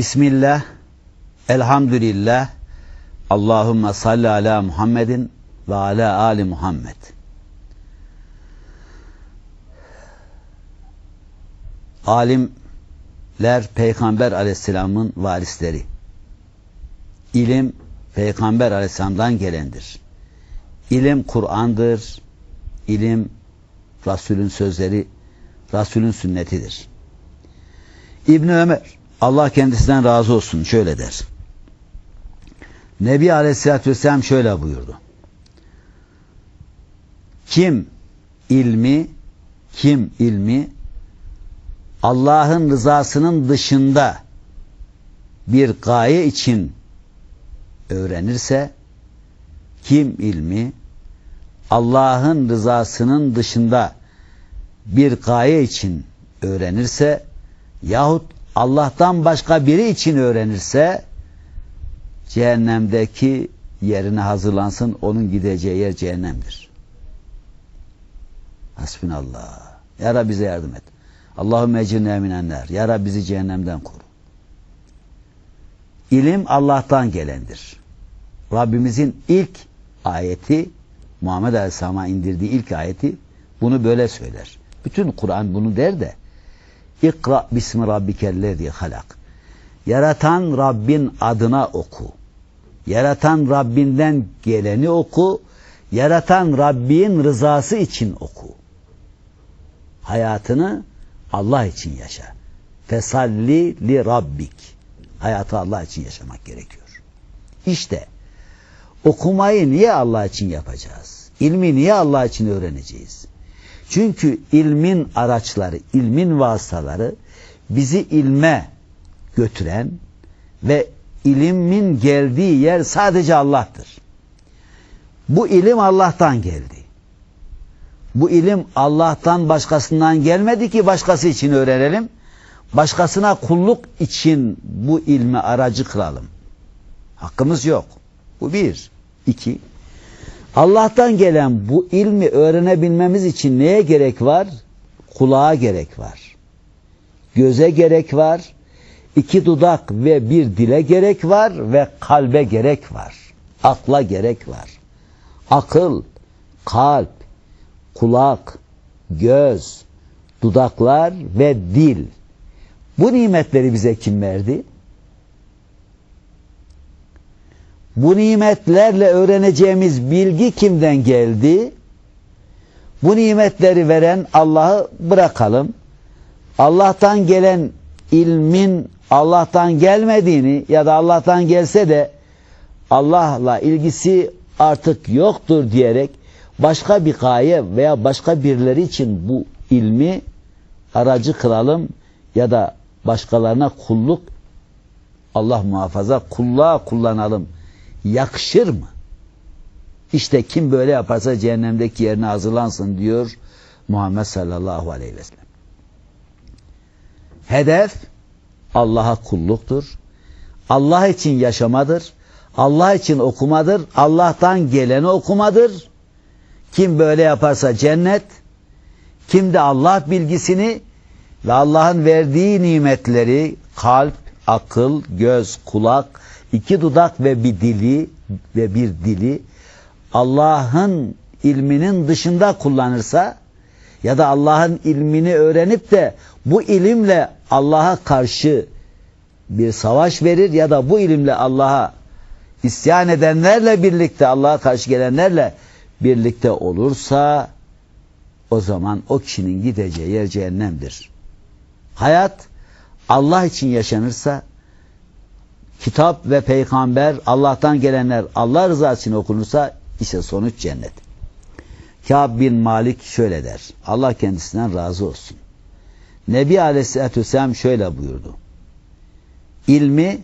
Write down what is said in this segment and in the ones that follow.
Bismillah, elhamdülillah, Allahümme salli ala Muhammedin ve ala ali Muhammed. Alimler Peygamber aleyhisselamın varisleri. İlim Peygamber aleyhisselamdan gelendir. İlim Kur'an'dır. İlim Resulün sözleri, Resulün sünnetidir. İbn Ömer Allah kendisinden razı olsun şöyle der. Nebi Aleyhisselatü Vesselam şöyle buyurdu. Kim ilmi kim ilmi Allah'ın rızasının dışında bir gaye için öğrenirse kim ilmi Allah'ın rızasının dışında bir gaye için öğrenirse yahut Allah'tan başka biri için öğrenirse cehennemdeki yerine hazırlansın onun gideceği yer cehennemdir. Hasbinallah. Ya Rabbi bize yardım et. Allahümme ecirne minenler. Ya Rabbi bizi cehennemden koru. İlim Allah'tan gelendir. Rabbimizin ilk ayeti Muhammed Aleyhisselam'a indirdiği ilk ayeti bunu böyle söyler. Bütün Kur'an bunu der de İkra bismi rabbikellezi halak. Yaratan Rabbin adına oku. Yaratan Rabbinden geleni oku. Yaratan Rabbin rızası için oku. Hayatını Allah için yaşa. Fesalli li rabbik. Hayatı Allah için yaşamak gerekiyor. İşte okumayı niye Allah için yapacağız? İlmi niye Allah için öğreneceğiz? Çünkü ilmin araçları, ilmin vasıtaları bizi ilme götüren ve ilimin geldiği yer sadece Allah'tır. Bu ilim Allah'tan geldi. Bu ilim Allah'tan başkasından gelmedi ki başkası için öğrenelim. Başkasına kulluk için bu ilmi aracı kılalım. Hakkımız yok. Bu bir. İki. Allah'tan gelen bu ilmi öğrenebilmemiz için neye gerek var? Kulağa gerek var. Göze gerek var. iki dudak ve bir dile gerek var ve kalbe gerek var. Akla gerek var. Akıl, kalp, kulak, göz, dudaklar ve dil. Bu nimetleri bize kim verdi? Bu nimetlerle öğreneceğimiz bilgi kimden geldi? Bu nimetleri veren Allah'ı bırakalım. Allah'tan gelen ilmin Allah'tan gelmediğini ya da Allah'tan gelse de Allah'la ilgisi artık yoktur diyerek başka bir gaye veya başka birileri için bu ilmi aracı kılalım ya da başkalarına kulluk Allah muhafaza kulluğa kullanalım yakışır mı? İşte kim böyle yaparsa cehennemdeki yerine hazırlansın diyor Muhammed sallallahu aleyhi ve sellem. Hedef Allah'a kulluktur. Allah için yaşamadır. Allah için okumadır. Allah'tan geleni okumadır. Kim böyle yaparsa cennet, kim de Allah bilgisini ve Allah'ın verdiği nimetleri kalp, akıl, göz, kulak, iki dudak ve bir dili ve bir dili Allah'ın ilminin dışında kullanırsa ya da Allah'ın ilmini öğrenip de bu ilimle Allah'a karşı bir savaş verir ya da bu ilimle Allah'a isyan edenlerle birlikte Allah'a karşı gelenlerle birlikte olursa o zaman o kişinin gideceği yer cehennemdir. Hayat Allah için yaşanırsa kitap ve peygamber Allah'tan gelenler Allah rızası için okunursa ise sonuç cennet. Kâb bin Malik şöyle der. Allah kendisinden razı olsun. Nebi Aleyhisselatü Vesselam şöyle buyurdu. İlmi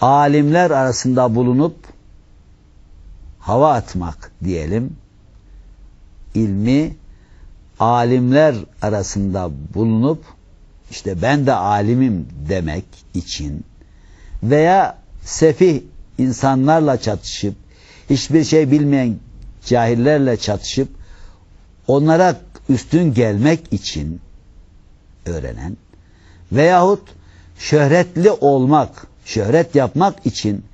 alimler arasında bulunup hava atmak diyelim. İlmi alimler arasında bulunup işte ben de alimim demek için veya sefih insanlarla çatışıp hiçbir şey bilmeyen cahillerle çatışıp onlara üstün gelmek için öğrenen veyahut şöhretli olmak, şöhret yapmak için,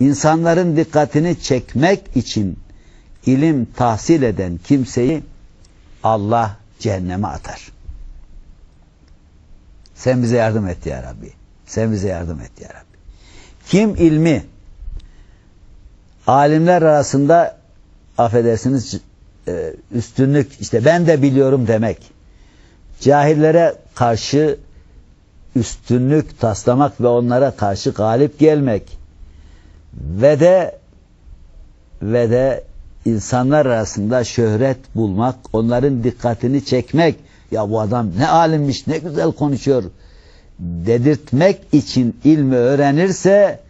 insanların dikkatini çekmek için ilim tahsil eden kimseyi Allah cehenneme atar. Sen bize yardım et ya Rabbi. Sen bize yardım et ya Rabbi. Kim ilmi alimler arasında affedersiniz e, üstünlük işte ben de biliyorum demek. Cahillere karşı üstünlük taslamak ve onlara karşı galip gelmek ve de ve de insanlar arasında şöhret bulmak, onların dikkatini çekmek. Ya bu adam ne alimmiş, ne güzel konuşuyor dedirtmek için ilmi öğrenirse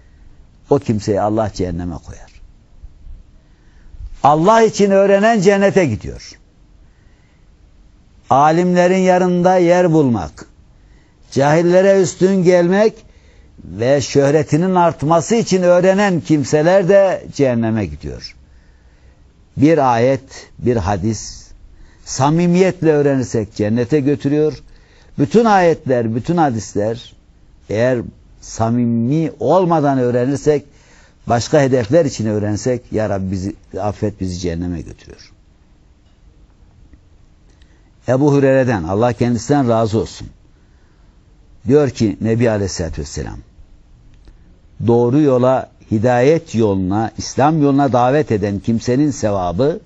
o kimseyi Allah cehenneme koyar. Allah için öğrenen cennete gidiyor. Alimlerin yanında yer bulmak, cahillere üstün gelmek ve şöhretinin artması için öğrenen kimseler de cehenneme gidiyor. Bir ayet, bir hadis samimiyetle öğrenirsek cennete götürüyor. Bütün ayetler, bütün hadisler eğer samimi olmadan öğrenirsek başka hedefler için öğrensek ya Rabbi bizi, affet bizi cehenneme götürüyor. Ebu Hureyre'den Allah kendisinden razı olsun. Diyor ki Nebi Aleyhisselatü Vesselam doğru yola, hidayet yoluna, İslam yoluna davet eden kimsenin sevabı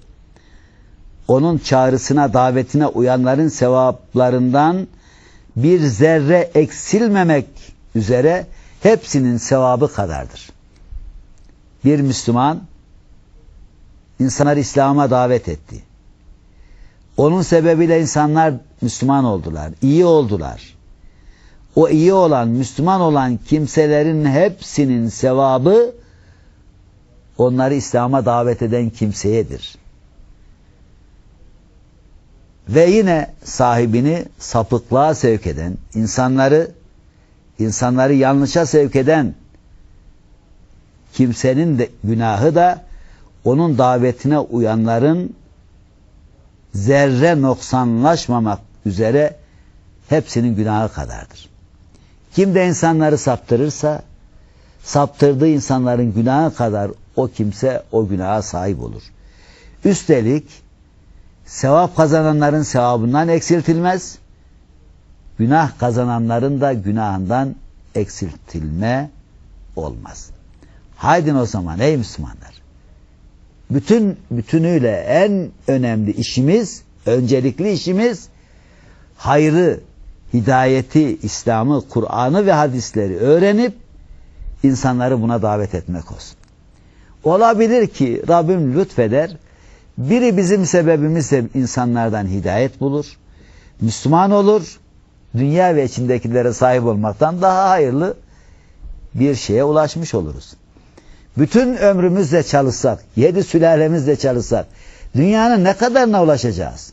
onun çağrısına, davetine uyanların sevaplarından bir zerre eksilmemek üzere hepsinin sevabı kadardır. Bir Müslüman insanlar İslam'a davet etti. Onun sebebiyle insanlar Müslüman oldular, iyi oldular. O iyi olan, Müslüman olan kimselerin hepsinin sevabı onları İslam'a davet eden kimseyedir. Ve yine sahibini sapıklığa sevk eden, insanları insanları yanlışa sevk eden kimsenin de günahı da onun davetine uyanların zerre noksanlaşmamak üzere hepsinin günahı kadardır. Kim de insanları saptırırsa saptırdığı insanların günahı kadar o kimse o günaha sahip olur. Üstelik sevap kazananların sevabından eksiltilmez. Günah kazananların da günahından eksiltilme olmaz. Haydin o zaman ey Müslümanlar. Bütün bütünüyle en önemli işimiz, öncelikli işimiz hayrı, hidayeti, İslam'ı, Kur'an'ı ve hadisleri öğrenip insanları buna davet etmek olsun. Olabilir ki Rabbim lütfeder, biri bizim sebebimizle insanlardan hidayet bulur, Müslüman olur, dünya ve içindekilere sahip olmaktan daha hayırlı bir şeye ulaşmış oluruz. Bütün ömrümüzle çalışsak, yedi sülalemizle çalışsak, dünyanın ne kadarına ulaşacağız?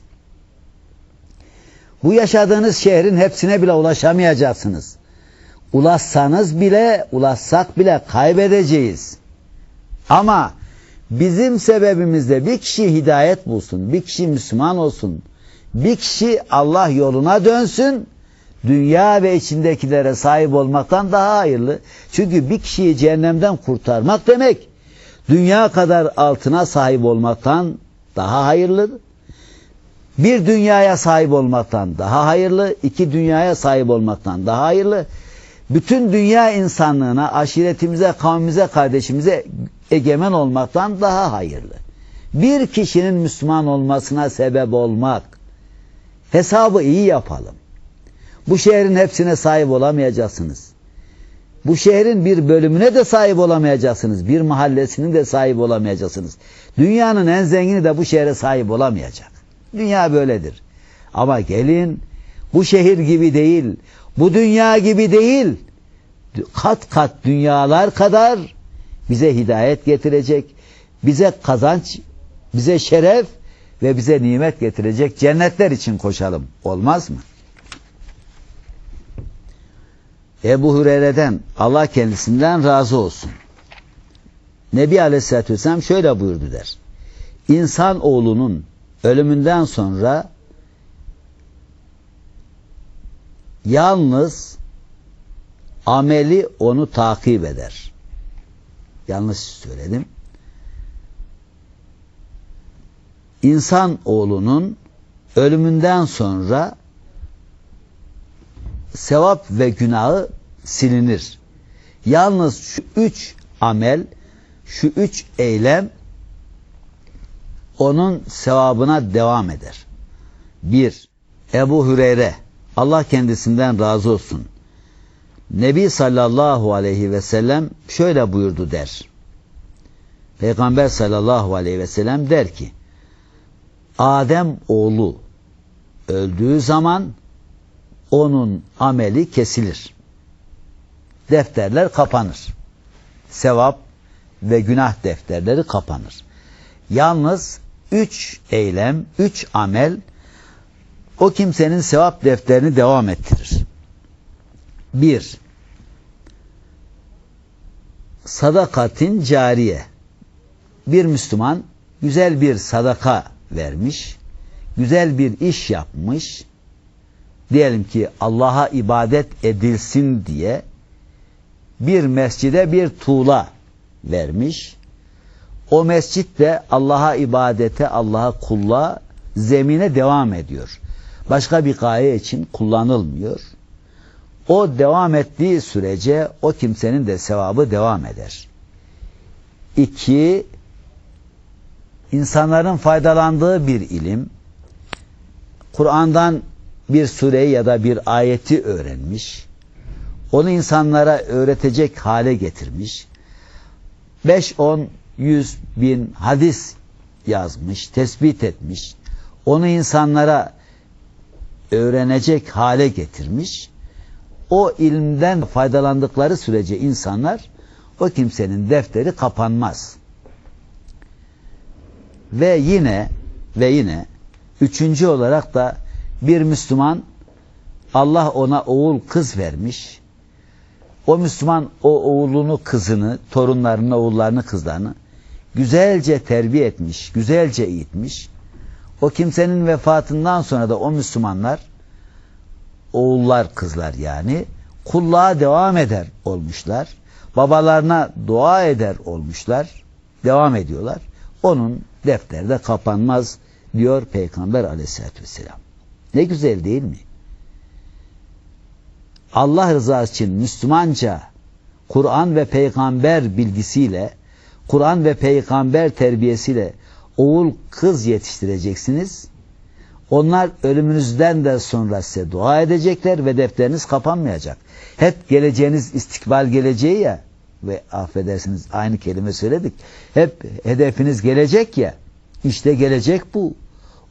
Bu yaşadığınız şehrin hepsine bile ulaşamayacaksınız. Ulaşsanız bile, ulaşsak bile kaybedeceğiz. Ama bizim sebebimizle bir kişi hidayet bulsun, bir kişi Müslüman olsun, bir kişi Allah yoluna dönsün, dünya ve içindekilere sahip olmaktan daha hayırlı. Çünkü bir kişiyi cehennemden kurtarmak demek, dünya kadar altına sahip olmaktan daha hayırlıdır. Bir dünyaya sahip olmaktan daha hayırlı, iki dünyaya sahip olmaktan daha hayırlı. Bütün dünya insanlığına, aşiretimize, kavmimize, kardeşimize egemen olmaktan daha hayırlı. Bir kişinin Müslüman olmasına sebep olmak. Hesabı iyi yapalım. Bu şehrin hepsine sahip olamayacaksınız. Bu şehrin bir bölümüne de sahip olamayacaksınız. Bir mahallesinin de sahip olamayacaksınız. Dünyanın en zengini de bu şehre sahip olamayacak. Dünya böyledir. Ama gelin bu şehir gibi değil, bu dünya gibi değil, kat kat dünyalar kadar bize hidayet getirecek, bize kazanç, bize şeref ve bize nimet getirecek cennetler için koşalım. Olmaz mı? Ebu Hureyre'den Allah kendisinden razı olsun. Nebi Aleyhisselatü Vesselam şöyle buyurdu der. İnsan oğlunun ölümünden sonra yalnız ameli onu takip eder. Yanlış söyledim. İnsan oğlunun ölümünden sonra sevap ve günahı silinir. Yalnız şu üç amel, şu üç eylem onun sevabına devam eder. Bir, Ebu Hüreyre, Allah kendisinden razı olsun. Nebi sallallahu aleyhi ve sellem şöyle buyurdu der. Peygamber sallallahu aleyhi ve sellem der ki, Adem oğlu öldüğü zaman onun ameli kesilir. Defterler kapanır. Sevap ve günah defterleri kapanır. Yalnız üç eylem, üç amel o kimsenin sevap defterini devam ettirir. Bir, sadakatin cariye. Bir Müslüman güzel bir sadaka vermiş, güzel bir iş yapmış, diyelim ki Allah'a ibadet edilsin diye bir mescide bir tuğla vermiş. O mescit de Allah'a ibadete, Allah'a kulluğa zemine devam ediyor. Başka bir gaye için kullanılmıyor. O devam ettiği sürece o kimsenin de sevabı devam eder. İki, insanların faydalandığı bir ilim, Kur'an'dan bir sureyi ya da bir ayeti öğrenmiş, onu insanlara öğretecek hale getirmiş, 5, 10, 100 bin hadis yazmış, tespit etmiş, onu insanlara öğrenecek hale getirmiş, o ilmden faydalandıkları sürece insanlar o kimsenin defteri kapanmaz. Ve yine ve yine üçüncü olarak da bir Müslüman Allah ona oğul kız vermiş. O Müslüman o oğlunu kızını, torunlarını, oğullarını, kızlarını güzelce terbiye etmiş, güzelce eğitmiş. O kimsenin vefatından sonra da o Müslümanlar oğullar, kızlar yani kulluğa devam eder olmuşlar. Babalarına dua eder olmuşlar. Devam ediyorlar. Onun defteri de kapanmaz diyor Peygamber aleyhissalatü vesselam. Ne güzel değil mi? Allah rızası için Müslümanca Kur'an ve peygamber bilgisiyle, Kur'an ve peygamber terbiyesiyle oğul kız yetiştireceksiniz. Onlar ölümünüzden de sonra size dua edecekler ve defteriniz kapanmayacak. Hep geleceğiniz istikbal geleceği ya ve affedersiniz aynı kelime söyledik. Hep hedefiniz gelecek ya. İşte gelecek bu.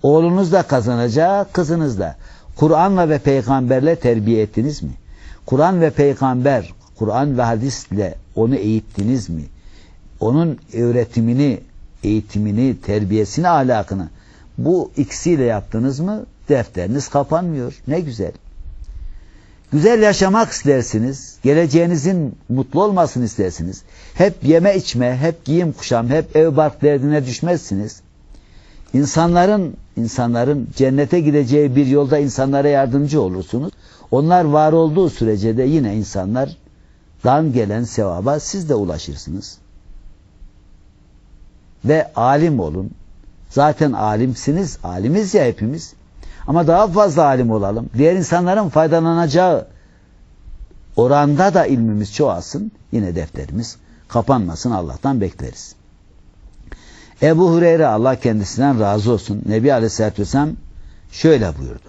Oğlunuz da kazanacak, kızınız da. Kur'an'la ve peygamberle terbiye ettiniz mi? Kur'an ve peygamber, Kur'an ve hadisle onu eğittiniz mi? Onun öğretimini, eğitimini, terbiyesini, ahlakını bu ikisiyle yaptınız mı defteriniz kapanmıyor. Ne güzel. Güzel yaşamak istersiniz. Geleceğinizin mutlu olmasını istersiniz. Hep yeme içme, hep giyim kuşam, hep ev bark derdine düşmezsiniz. İnsanların insanların cennete gideceği bir yolda insanlara yardımcı olursunuz. Onlar var olduğu sürece de yine insanlardan gelen sevaba siz de ulaşırsınız. Ve alim olun. Zaten alimsiniz, alimiz ya hepimiz. Ama daha fazla alim olalım. Diğer insanların faydalanacağı oranda da ilmimiz çoğalsın. Yine defterimiz kapanmasın Allah'tan bekleriz. Ebu Hureyre Allah kendisinden razı olsun. Nebi Aleyhisselatü Vesselam şöyle buyurdu.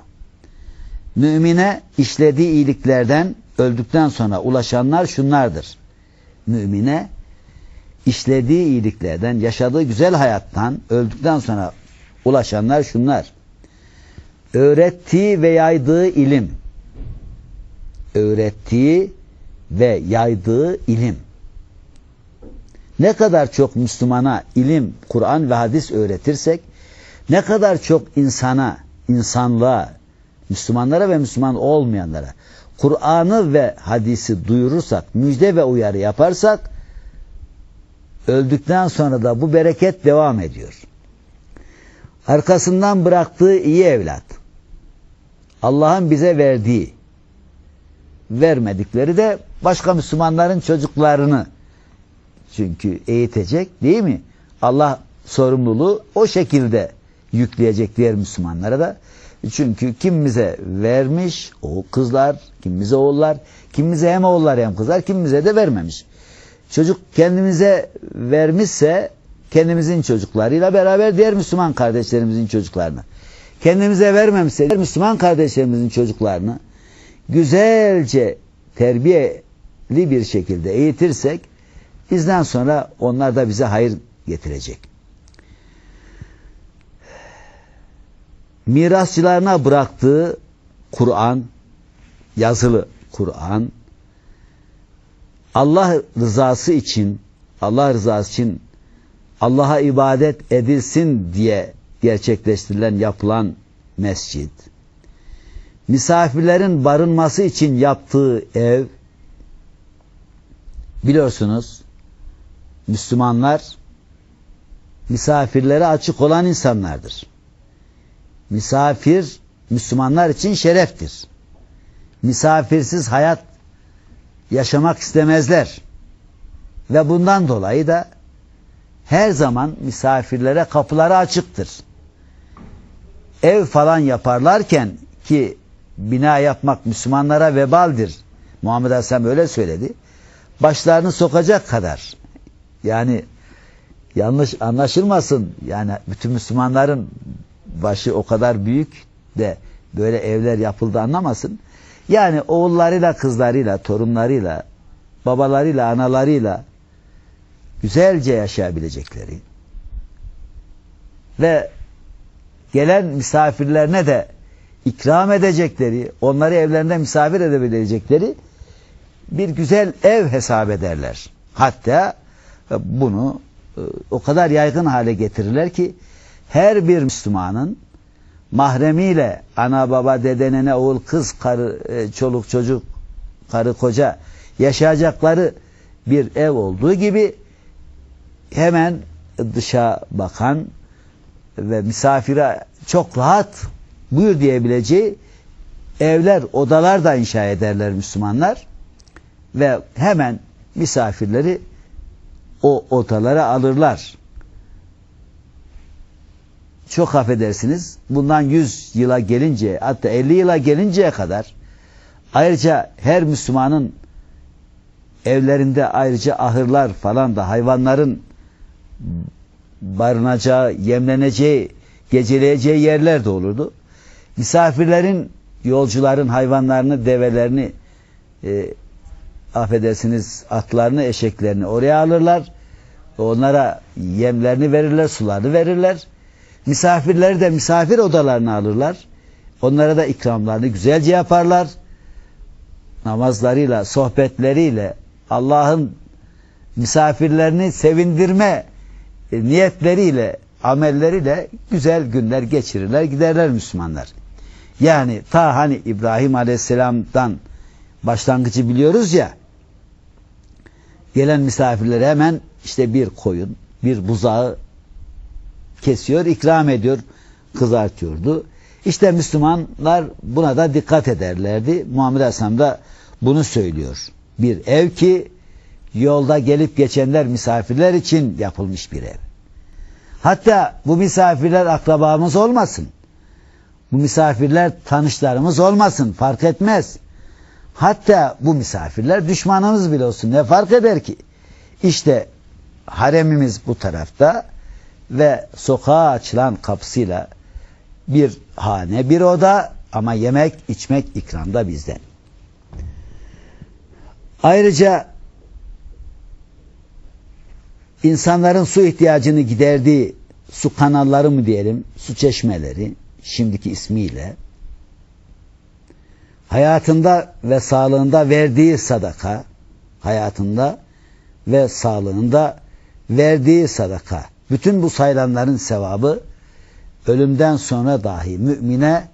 Mümine işlediği iyiliklerden öldükten sonra ulaşanlar şunlardır. Mümine işlediği iyiliklerden, yaşadığı güzel hayattan öldükten sonra ulaşanlar şunlar. Öğrettiği ve yaydığı ilim. Öğrettiği ve yaydığı ilim. Ne kadar çok Müslümana ilim, Kur'an ve hadis öğretirsek, ne kadar çok insana, insanlığa, Müslümanlara ve Müslüman olmayanlara Kur'an'ı ve hadisi duyurursak, müjde ve uyarı yaparsak, öldükten sonra da bu bereket devam ediyor. Arkasından bıraktığı iyi evlat, Allah'ın bize verdiği vermedikleri de başka Müslümanların çocuklarını çünkü eğitecek değil mi? Allah sorumluluğu o şekilde yükleyecek diğer Müslümanlara da. Çünkü kimimize vermiş o kızlar, kimimize oğullar, kimimize hem oğullar hem kızlar, kimimize de vermemiş. Çocuk kendimize vermişse kendimizin çocuklarıyla beraber diğer Müslüman kardeşlerimizin çocuklarını. Kendimize vermemişse diğer Müslüman kardeşlerimizin çocuklarını güzelce terbiyeli bir şekilde eğitirsek bizden sonra onlar da bize hayır getirecek. Mirasçılarına bıraktığı Kur'an, yazılı Kur'an, Allah rızası için, Allah rızası için Allah'a ibadet edilsin diye gerçekleştirilen yapılan mescit, misafirlerin barınması için yaptığı ev, biliyorsunuz Müslümanlar misafirlere açık olan insanlardır. Misafir Müslümanlar için şereftir. Misafirsiz hayat yaşamak istemezler. Ve bundan dolayı da her zaman misafirlere kapıları açıktır. Ev falan yaparlarken ki bina yapmak Müslümanlara vebaldir. Muhammed Aleyhisselam öyle söyledi. Başlarını sokacak kadar. Yani yanlış anlaşılmasın. Yani bütün Müslümanların başı o kadar büyük de böyle evler yapıldı anlamasın. Yani oğullarıyla, kızlarıyla, torunlarıyla, babalarıyla, analarıyla güzelce yaşayabilecekleri ve gelen misafirlerine de ikram edecekleri, onları evlerinde misafir edebilecekleri bir güzel ev hesap ederler. Hatta bunu o kadar yaygın hale getirirler ki her bir Müslümanın mahremiyle ana baba dede nene oğul kız karı çoluk çocuk karı koca yaşayacakları bir ev olduğu gibi hemen dışa bakan ve misafire çok rahat buyur diyebileceği evler, odalar da inşa ederler Müslümanlar ve hemen misafirleri o odalara alırlar. Çok affedersiniz bundan 100 yıla gelince hatta 50 yıla gelinceye kadar ayrıca her Müslümanın evlerinde ayrıca ahırlar falan da hayvanların barınacağı, yemleneceği, geceleyeceği yerler de olurdu. Misafirlerin, yolcuların hayvanlarını, develerini, e, affedersiniz atlarını, eşeklerini oraya alırlar. Onlara yemlerini verirler, sularını verirler. Misafirleri de misafir odalarına alırlar. Onlara da ikramlarını güzelce yaparlar. Namazlarıyla, sohbetleriyle, Allah'ın misafirlerini sevindirme niyetleriyle, amelleriyle güzel günler geçirirler, giderler Müslümanlar. Yani ta hani İbrahim Aleyhisselam'dan başlangıcı biliyoruz ya, gelen misafirlere hemen işte bir koyun, bir buzağı kesiyor, ikram ediyor, kızartıyordu. İşte Müslümanlar buna da dikkat ederlerdi. Muhammed Aleyhisselam da bunu söylüyor. Bir ev ki yolda gelip geçenler misafirler için yapılmış bir ev. Hatta bu misafirler akrabamız olmasın. Bu misafirler tanışlarımız olmasın fark etmez. Hatta bu misafirler düşmanımız bile olsun ne fark eder ki? İşte haremimiz bu tarafta ve sokağa açılan kapısıyla bir hane bir oda ama yemek içmek ikramda bizden. Ayrıca insanların su ihtiyacını giderdiği su kanalları mı diyelim, su çeşmeleri şimdiki ismiyle hayatında ve sağlığında verdiği sadaka, hayatında ve sağlığında verdiği sadaka, bütün bu sayılanların sevabı ölümden sonra dahi mümine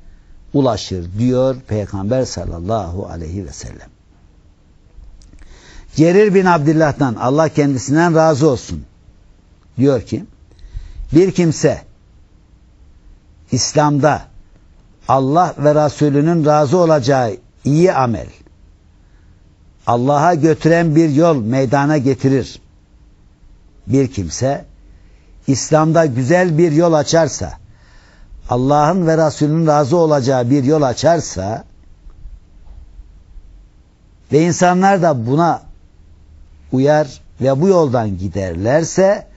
ulaşır diyor Peygamber sallallahu aleyhi ve sellem. Cerir bin Abdillah'tan Allah kendisinden razı olsun diyor ki bir kimse İslam'da Allah ve Resulünün razı olacağı iyi amel Allah'a götüren bir yol meydana getirir. Bir kimse İslam'da güzel bir yol açarsa, Allah'ın ve Resulünün razı olacağı bir yol açarsa ve insanlar da buna uyar ve bu yoldan giderlerse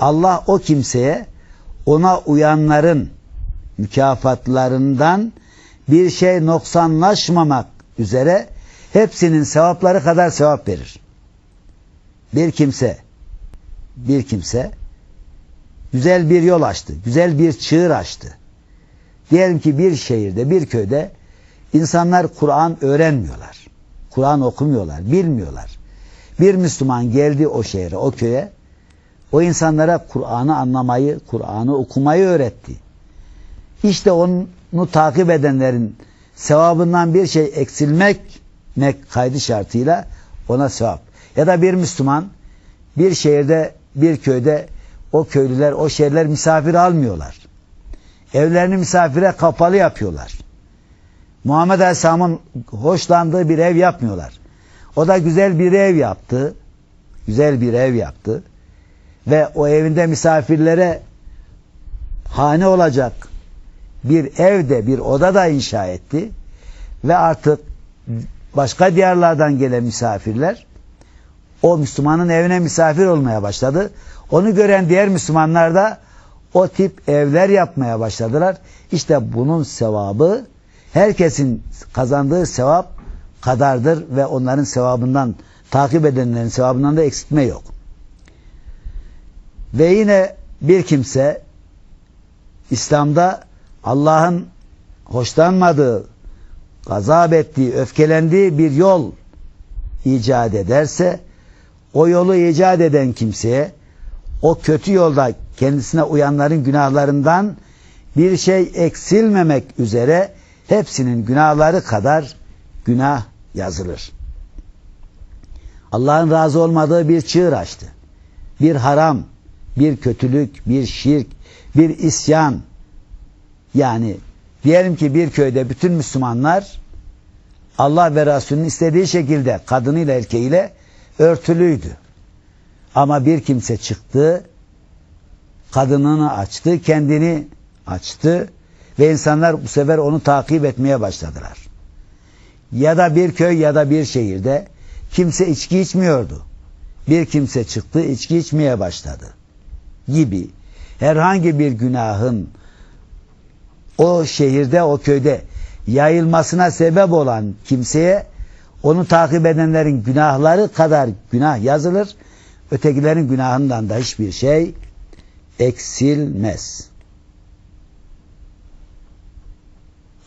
Allah o kimseye ona uyanların mükafatlarından bir şey noksanlaşmamak üzere hepsinin sevapları kadar sevap verir. Bir kimse bir kimse güzel bir yol açtı, güzel bir çığır açtı. Diyelim ki bir şehirde, bir köyde insanlar Kur'an öğrenmiyorlar. Kur'an okumuyorlar, bilmiyorlar. Bir Müslüman geldi o şehre, o köye. O insanlara Kur'an'ı anlamayı, Kur'an'ı okumayı öğretti. İşte onu takip edenlerin sevabından bir şey eksilmek kaydı şartıyla ona sevap. Ya da bir Müslüman bir şehirde, bir köyde o köylüler, o şehirler misafir almıyorlar. Evlerini misafire kapalı yapıyorlar. Muhammed Aleyhisselam'ın hoşlandığı bir ev yapmıyorlar. O da güzel bir ev yaptı. Güzel bir ev yaptı. Ve o evinde misafirlere hane olacak bir evde, bir oda da inşa etti. Ve artık başka diyarlardan gelen misafirler o Müslümanın evine misafir olmaya başladı. Onu gören diğer Müslümanlar da o tip evler yapmaya başladılar. İşte bunun sevabı herkesin kazandığı sevap kadardır ve onların sevabından takip edenlerin sevabından da eksiltme yok. Ve yine bir kimse İslam'da Allah'ın hoşlanmadığı, gazap ettiği, öfkelendiği bir yol icat ederse o yolu icat eden kimseye o kötü yolda kendisine uyanların günahlarından bir şey eksilmemek üzere hepsinin günahları kadar günah yazılır. Allah'ın razı olmadığı bir çığır açtı. Bir haram, bir kötülük, bir şirk, bir isyan. Yani diyelim ki bir köyde bütün Müslümanlar Allah ve Resulünün istediği şekilde kadınıyla erkeğiyle örtülüydü. Ama bir kimse çıktı, kadınını açtı, kendini açtı ve insanlar bu sefer onu takip etmeye başladılar. Ya da bir köy ya da bir şehirde kimse içki içmiyordu. Bir kimse çıktı içki içmeye başladı. Gibi herhangi bir günahın o şehirde o köyde yayılmasına sebep olan kimseye onu takip edenlerin günahları kadar günah yazılır. Ötekilerin günahından da hiçbir şey eksilmez.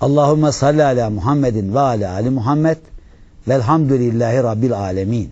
Allahümme salli ala Muhammedin ve ala Ali Muhammed velhamdülillahi Rabbil alemin.